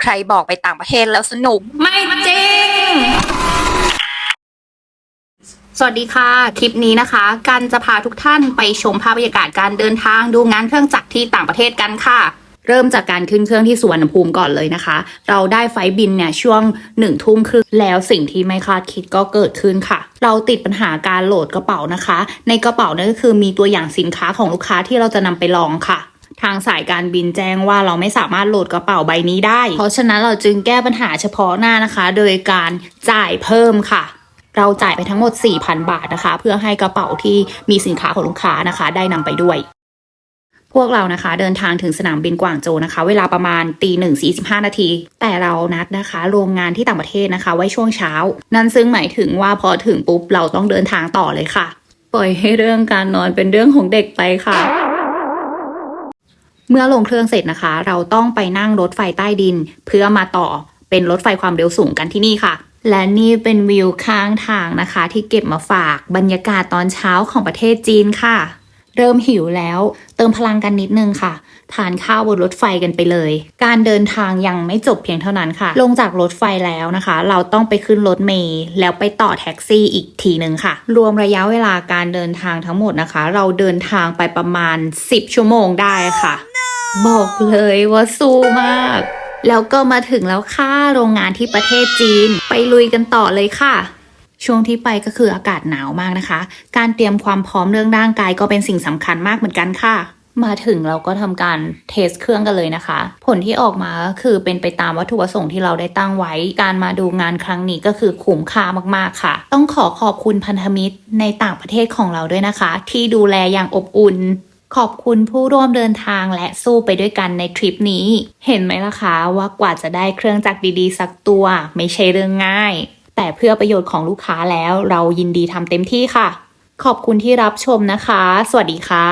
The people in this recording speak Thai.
ใครบอกไปต่างประเทศแล้วสนุก ไม่จริง สวัสดีค่ะ คลิปนี้นะคะ กันจะพาทุกท่านไปชมภาพบรรยากาศการเดินทางดูงานเครื่องจักรที่ต่างประเทศกันค่ะเริ่มจากการขึ้นเครื่องที่สุวรรณภูมิก่อนเลยนะคะ เราได้ไฟบินเนี่ยช่วงหนึ่งทุ่มครึ่งแล้วสิ่งที่ไม่คาดคิดก็เกิดขึ้นค่ะ เราติดปัญหาการโหลดกระเป๋านะคะ ในกระเป๋านั่นก็คือมีตัวอย่างสินค้าของลูกค้าที่เราจะนำไปลองค่ะ ทางสายการบินแจ้งว่าเราไม่สามารถโหลดกระเป๋าใบนี้ได้ เพราะฉะนั้นเราจึงแก้ปัญหาเฉพาะหน้านะคะ โดยการจ่ายเพิ่มค่ะ เราจ่ายไปทั้งหมด 4,000 บาทนะคะ เพื่อให้กระเป๋าที่มีสินค้าของลูกค้านะคะ ได้นำไปด้วยพวกเรานะคะเดินทางถึงสนามบินกวางโจวนะคะ เวลาประมาณตีหนึ่งสี่สิบห้านาที แต่เรานัดนะคะโรงงานที่ต่างประเทศนะคะ ไว้ช่วงเช้า นั่นซึ่งหมายถึงว่าพอถึงปุ๊บเราต้องเดินทางต่อเลยค่ะ ปล่อยให้เรื่องการนอนเป็นเรื่องของเด็กไปค่ะ เมื่อลงเครื่องเสร็จนะคะ เราต้องไปนั่งรถไฟใต้ดิน เพื่อมาต่อเป็นรถไฟความเร็วสูงกันที่นี่ค่ะ และนี่เป็นวิวข้างทางนะคะ ที่เก็บมาฝากบรรยากาศตอนเช้าของประเทศจีนค่ะ เริ่มหิวแล้ว เติมพลังกันนิดนึงค่ะทานข้าวบนรถไฟกันไปเลย การเดินทางยังไม่จบเพียงเท่านั้นค่ะ ลงจากรถไฟแล้วนะคะ เราต้องไปขึ้นรถเมล์แล้วไปต่อแท็กซี่อีกทีหนึ่งค่ะ รวมระยะเวลาการเดินทางทั้งหมดนะคะ เราเดินทางไปประมาณ 10 ชั่วโมงได้ค่ะ บอกเลยว่าสู้มาก แล้วก็มาถึงแล้วค่ะโรงงานที่ประเทศจีน ไปลุยกันต่อเลยค่ะช่วงที่ไปก็คืออากาศหนาวมากนะคะ การเตรียมความพร้อมเรื่องร่างกายก็เป็นสิ่งสำคัญมากเหมือนกันค่ะ มาถึงเราก็ทำการเทสเครื่องกันเลยนะคะ ผลที่ออกมาก็คือเป็นไปตามวัตถุประสงค์ที่เราได้ตั้งไว้ การมาดูงานครั้งนี้ก็คือคุ้มค่ามากๆค่ะ ต้องขอขอบคุณพันธมิตรในต่างประเทศของเราด้วยนะคะ ที่ดูแลอย่างอบอุ่น ขอบคุณผู้ร่วมเดินทางและสู้ไปด้วยกันในทริปนี้ เห็นไหมล่ะคะว่ากว่าจะได้เครื่องจักรดีๆ สักตัว ไม่ใช่เรื่องง่าย แต่เพื่อประโยชน์ของลูกค้าแล้วเรายินดีทำเต็มที่ค่ะ ขอบคุณที่รับชมนะคะ สวัสดีค่ะ